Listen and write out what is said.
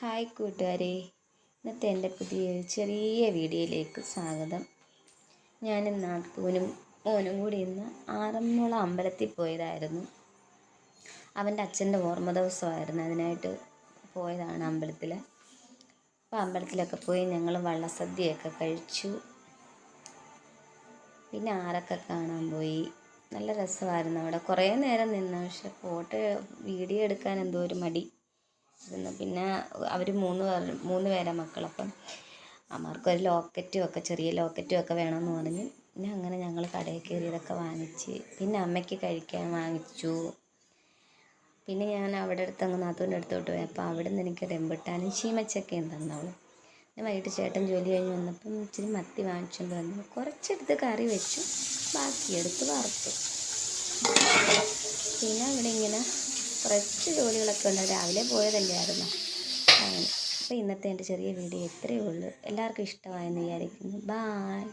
Hi കൂട്ടുകാരെ. ഇന്നത്തെ എന്റെ പുതിയ ചെറിയ വീഡിയോയിലേക്ക് സ്വാഗതം. ഞാൻ നാട്ടുപോനും ഓനും കൂടി ഇന്ന് ആറന്മുള അമ്പലത്തിൽ പോയതായിരുന്നു. അവന്റെ അച്ഛന്റെ ഓർമ്മ ദിവസമായിരുന്നു അതിനായിട്ട് പോയതാണ് അമ്പലത്തിൽ. അപ്പോൾ അമ്പലത്തിലൊക്കെ പോയി ഞങ്ങൾ വള്ളസദ്യയൊക്കെ കഴിച്ചു. പിന്നെ ആറൊക്കെ കാണാൻ പോയി. നല്ല രസമായിരുന്നു അവിടെ. കുറേ നേരം നിന്ന്. പക്ഷെ ഫോട്ടോ വീഡിയോ എടുക്കാൻ എന്തോ ഒരു മടി. ഇരുന്നു പിന്നെ അവർ മൂന്ന് പേർ മൂന്ന് പേരെ അപ്പം ഒരു ലോക്കറ്റും ഒക്കെ ചെറിയ ലോക്കറ്റും ഒക്കെ വേണമെന്ന് പറഞ്ഞ് പിന്നെ അങ്ങനെ ഞങ്ങൾ കടയിൽ കയറി ഇതൊക്കെ വാങ്ങിച്ച് പിന്നെ അമ്മയ്ക്ക് കഴിക്കാൻ വാങ്ങിച്ചു. പിന്നെ ഞാൻ അവിടെ അടുത്ത് അങ്ങ് നാത്തൂന്റെ അടുത്തോട്ട് പോയി. അപ്പോൾ അവിടെ നിന്ന് എനിക്ക് റെമ്പിട്ടാനും ചീമച്ചക്കയും തന്നവൾ. ഞാൻ വൈകിട്ട് ചേട്ടൻ ജോലി കഴിഞ്ഞ് വന്നപ്പം ഇച്ചിരി മത്തി വാങ്ങിച്ചുകൊണ്ട് വന്നു. കുറച്ചെടുത്ത് കറി വെച്ചു. ബാക്കിയെടുത്ത് വറുത്തു. പിന്നെ കുറച്ച് ജോലികളൊക്കെ ഉണ്ട്. രാവിലെ പോയതല്ലായിരുന്നു അങ്ങനെ. അപ്പോൾ ഇന്നത്തെ എന്റെ ചെറിയ വീഡിയോ ഇത്രയേ ഉള്ളൂ. എല്ലാവർക്കും ഇഷ്ടമായെന്ന് വിചാരിക്കുന്നു. ബായ്